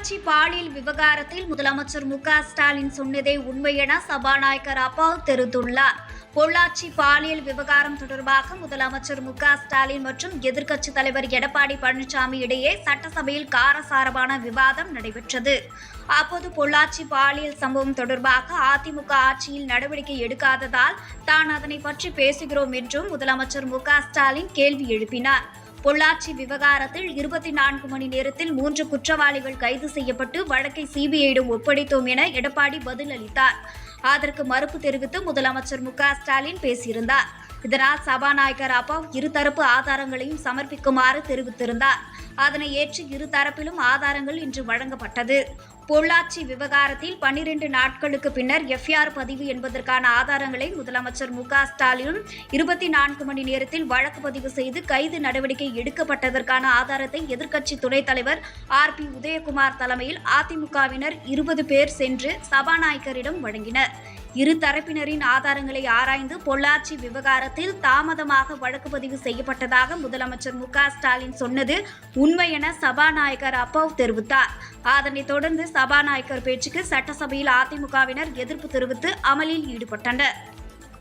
பொள்ளாச்சி பாலியல் விவகாரத்தில் முதலமைச்சர் மு ஸ்டாலின் சொன்னதே உண்மை என சபாநாயகர் அப்பாவு தெரிவித்துள்ளார். பொள்ளாச்சி பாலியல் விவகாரம் தொடர்பாக முதலமைச்சர் மு ஸ்டாலின் மற்றும் எதிர்க்கட்சித் தலைவர் எடப்பாடி பழனிசாமி இடையே சட்டசபையில் காரசாரமான விவாதம் நடைபெற்றது. அப்போது பொள்ளாச்சி பாலியல் சம்பவம் தொடர்பாக அதிமுக ஆட்சியில் நடவடிக்கை எடுக்காததால் தான் அதனை பற்றி பேசுகிறோம் என்றும் முதலமைச்சர் மு ஸ்டாலின் கேள்வி எழுப்பினார். பொள்ளாச்சி விவகாரத்தில் இருபத்தி நான்கு மணி நேரத்தில் மூன்று குற்றவாளிகள் கைது செய்யப்பட்டு வழக்கை சிபிஐயிடம் ஒப்படைத்தோம் என எடப்பாடி பதிலளித்தார். அதற்கு மறுப்பு தெரிவித்து முதலமைச்சர் மு க ஸ்டாலின் பேசியிருந்தார். இதனால் சபாநாயகர் அப்பாவ் இருதரப்பு ஆதாரங்களையும் சமர்ப்பிக்குமாறு தெரிவித்திருந்தார். அதனை ஏற்று இருதரப்பிலும் ஆதாரங்கள் இன்று வழங்கப்பட்டது. பொள்ளாச்சி விவகாரத்தில் பன்னிரண்டு நாட்களுக்கு பின்னர் எஃப்ஐஆர் பதிவு என்பதற்கான ஆதாரங்களை முதலமைச்சர் மு க ஸ்டாலினும் இருபத்தி நான்கு மணி நேரத்தில் வழக்கு பதிவு செய்து கைது நடவடிக்கை எடுக்கப்பட்டதற்கான ஆதாரத்தை எதிர்க்கட்சி துணைத் தலைவர் ஆர் பி உதயகுமார் தலைமையில் அதிமுகவினர் இருபது பேர் சென்று சபாநாயகரிடம் வழங்கினர். இரு தரப்பினரின் ஆதாரங்களை ஆராய்ந்து பொள்ளாச்சி விவகாரத்தில் தாமதமாக வழக்கு பதிவு செய்யப்பட்டதாக முதலமைச்சர் மு ஸ்டாலின் சொன்னது உண்மை என சபாநாயகர் அப்பவ் தெரிவித்தார். அதனைத் தொடர்ந்து சபாநாயகர் பேச்சுக்கு சட்டசபையில் அதிமுகவினர் எதிர்ப்பு தெரிவித்து அமளியில் ஈடுபட்டனர்.